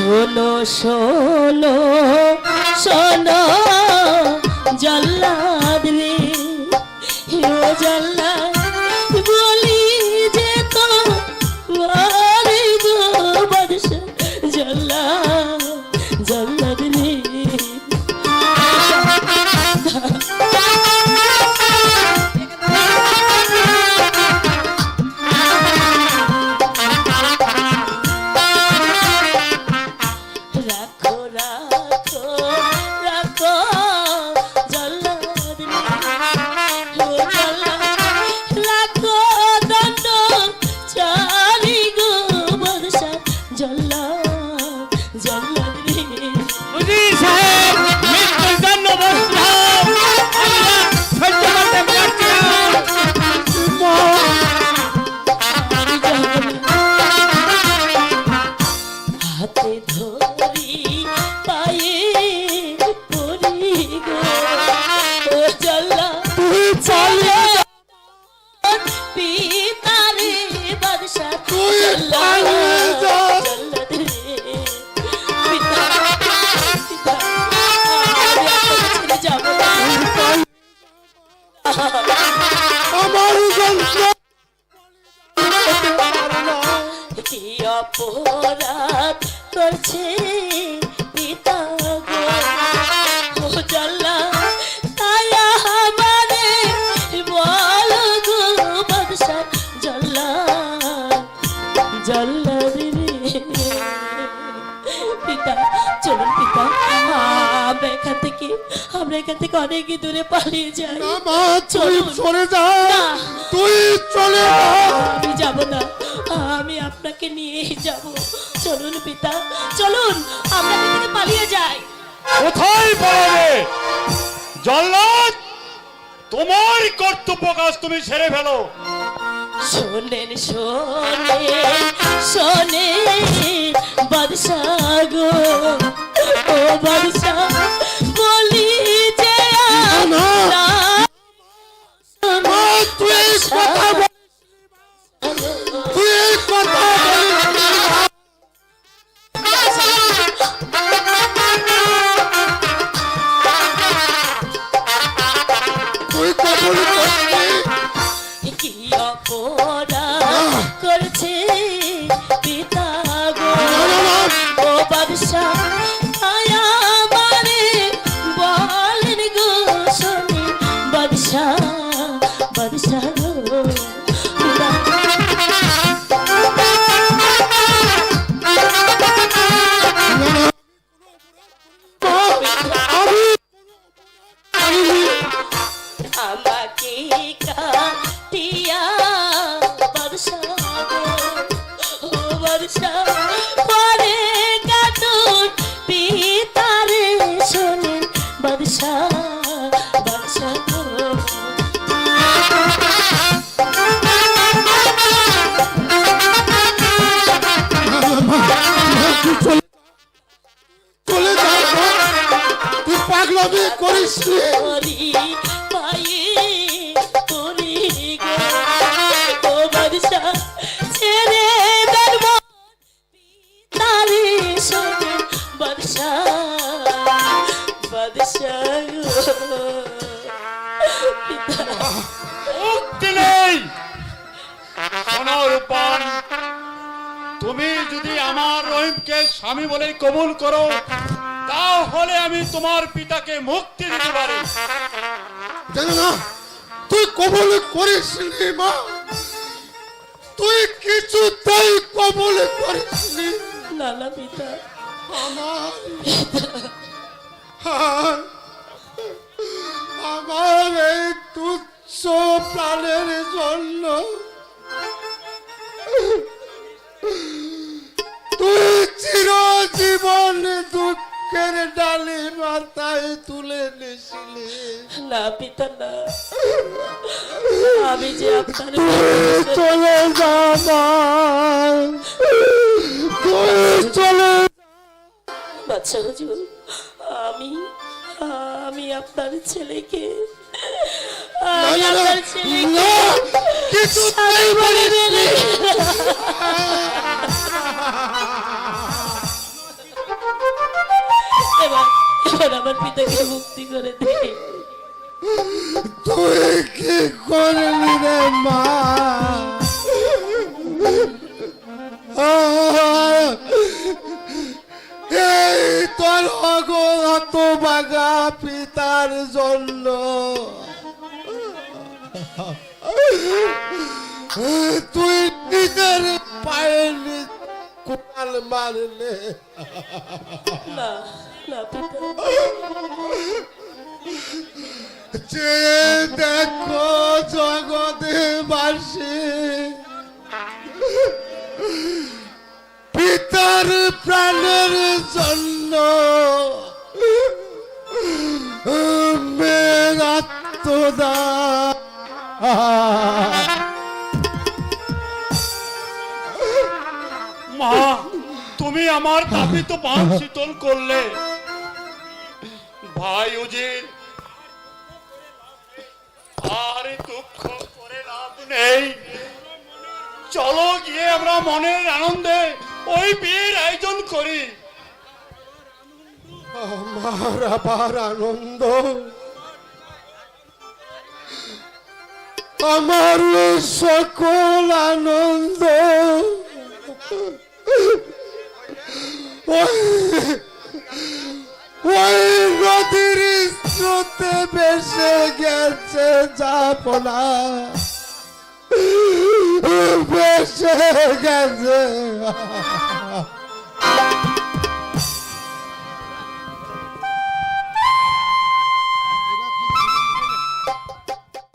শোনো শোনো শোনো জল্লাদ রে হিরো জল্লাদ। অপরাধ করছে পিতা জাল্লা। পিতা চলুন পিতা আমরা এখান থেকে আমরা এখান থেকে অনেক দূরে পালিয়ে যাই। চলে যা। তুই চলে আমি যাব না। আপনাকে নিয়েই যাব। চলুন পিতা চলুন আমরা থেকে পালিয়ে যাই। কোথায় পালাবে? জল্লাদ তোমার কর্তব্য কাজ তুমি সেরে ফেলো। শোনেন শোনেন শোনেন বাদশাহ গো। ও বাদশাহ বলি যে। না তুই কথা তুই শোনো রূপান তুমি যদি আমার রহিমকে স্বামী বলে কবুল করো তাহলে আমি তোমার পিতাকে মুক্তি দিতে পারি। জানো না তুই কবল করিস নি মা। তুই কিছুতেই কবল করিস নি। লালা পিতা। আমার আমার এই তুচ্ছ প্রাণের জন্য দুঃখের ডালি মাথায় তুলে নিছিলি। না পিতা না। আমি যে আপনার চলে চলে বাচ্চা হুজুর আমি আমি আপনার ছেলেকে আমি আপনার ছেলেকে কিছুতেই বলে বলিস পিতাকে মুক্তি করে দে। তুই কি করলি রে মা! এই তোর অগত বাগা পিতার জন্য। তুই নিজের পায়ে কোপাল মারলে। না। না দেখো জগতে বাসি। পিতার প্রাণের জন্য মা, তুমি আমার দাবি তো পান শীতল করলে। ভাই উজির আর দুঃখ করে লাভ নেই। চলো গিয়ে আমরা মনের আনন্দে ওই বিয়ের আয়োজন করি। আমার আবার আনন্দ। আমার সকল আনন্দ। ওই- নদীর স্রোতে বেসে গেছে যাপনা। বেসে গেছে।